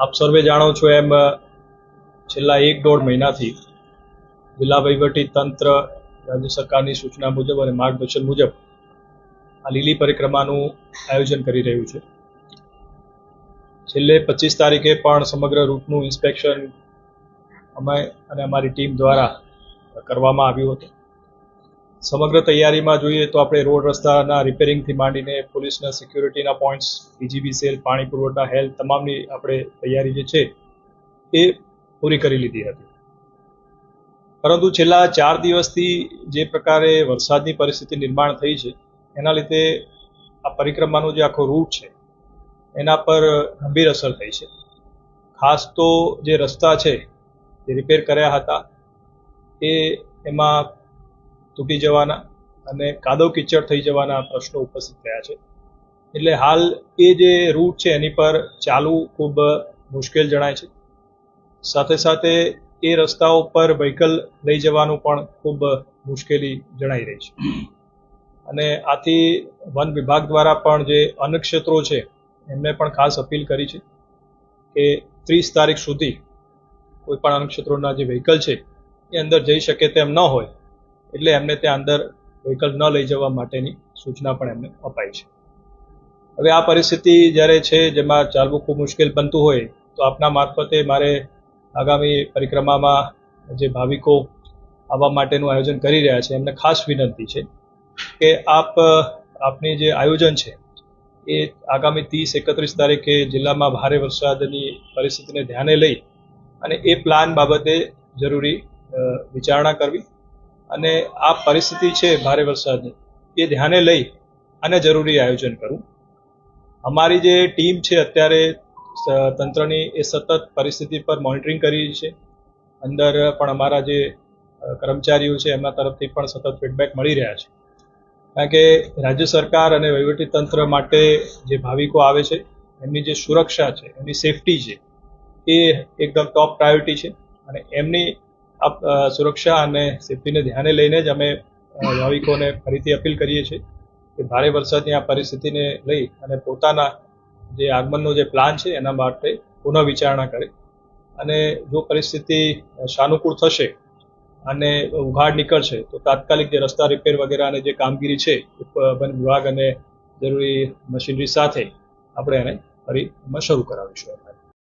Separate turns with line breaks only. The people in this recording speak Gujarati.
આપ સર્વે જાણો છો એમ છેલ્લા એક દોઢ મહિનાથી જિલ્લા વહીવટી તંત્ર, રાજ્ય સરકારની સૂચના મુજબ અને માર્ગદર્શન મુજબ આ લીલી પરિક્રમાનું આયોજન કરી રહ્યું છે. છેલ્લે પચીસ તારીખે પણ સમગ્ર રૂટનું ઇન્સ્પેક્શન અમે અને અમારી ટીમ દ્વારા કરવામાં આવ્યું હતું. સમગ્ર તૈયારીમાં જોઈએ તો આપણે રોડ રસ્તાના રિપેરિંગથી માંડીને પોલીસના સિક્યુરિટીના પોઈન્ટ્સ બીજીબી સેલ, પાણી પુરવઠા, હેલ્થ તમામની આપણે તૈયારી જે છે એ પૂરી કરી લીધી હતી. પરંતુ છેલ્લા ચાર દિવસથી જે પ્રકારે વરસાદની પરિસ્થિતિ નિર્માણ થઈ છે, એના લીધે આ પરિક્રમાનો જે આખો રૂટ છે, એના પર ગંભીર અસર થઈ છે. ખાસ તો જે રસ્તા છે, જે રિપેર કર્યા હતા, એ એમાં તૂટી જવાના અને કાદવ કિચડ થઈ જવાના પ્રશ્નો ઉપસ્થિત થયા છે. એટલે હાલ એ જે રૂટ છે એની પર ચાલવું ખૂબ મુશ્કેલ જણાય છે. સાથે સાથે એ રસ્તાઓ પર વ્હીકલ લઈ જવાનું પણ ખૂબ મુશ્કેલી જણાઈ રહી છે. અને આથી વન વિભાગ દ્વારા પણ જે અન્નક્ષેત્રો છે, એમને પણ ખાસ અપીલ કરી છે કે ત્રીસ તારીખ સુધી કોઈ પણ અન્નક્ષેત્રોના જે વ્હીકલ છે, એ અંદર જઈ શકે તેમ ન હોય એટલે એમને ત્યાં અંદર વ્હીકલ ન લઈ જવા માટેની સૂચના પણ એમને અપાઈ છે. હવે આ પરિસ્થિતિ જ્યારે છે, જેમાં ચાલવું ખૂબ મુશ્કેલ બનતું હોય, તો આપના મારફતે મારે આગામી પરિક્રમામાં જે ભાવિકો આવવા માટેનું આયોજન કરી રહ્યા છે, એમને ખાસ વિનંતી છે કે આપ, આપની જે આયોજન છે, એ આગામી ત્રીસ એકત્રીસ તારીખે જિલ્લામાં ભારે વરસાદની પરિસ્થિતિને ધ્યાને લઈ અને એ પ્લાન બાબતે જરૂરી વિચારણા કરવી અને આ પરિસ્થિતિ છે ભારે વરસાદની. એ ધ્યાને લઈ અને જરૂરી આયોજન કરવું અમારી જે ટીમ છે અત્યારે તંત્રની એ સતત પરિસ્થિતિ પર મોનિટરિંગ કરી છે. અંદર પણ અમારા જે કર્મચારીઓ છે એમના તરફથી પણ સતત ફીડબેક મળી રહ્યા છે. કારણ કે રાજ્ય સરકાર અને તંત્ર માટે જે ભાવિકો આવે છે, એમની જે સુરક્ષા છે, એમની સેફટી છે, એ એકદમ ટોપ પ્રાયોરિટી છે. અને એમની સુરક્ષા અને સેફટીને ધ્યાને લઈને જ અમે ભાવિકોને ફરીથી અપીલ કરીએ છીએ કે ભારે વરસાદની આ પરિસ્થિતિને લઈ અને પોતાના જે આગમનનો જે પ્લાન છે એના માટે પુનઃ વિચારણા કરે. અને જો પરિસ્થિતિ સાનુકૂળ થશે અને ઉઘાડ નીકળશે, તો તાત્કાલિક જે રસ્તા રિપેર વગેરેની જે કામગીરી છે વન વિભાગ અને જરૂરી મશીનરી સાથે આપણે એને ફરી શરૂ કરાવીશું.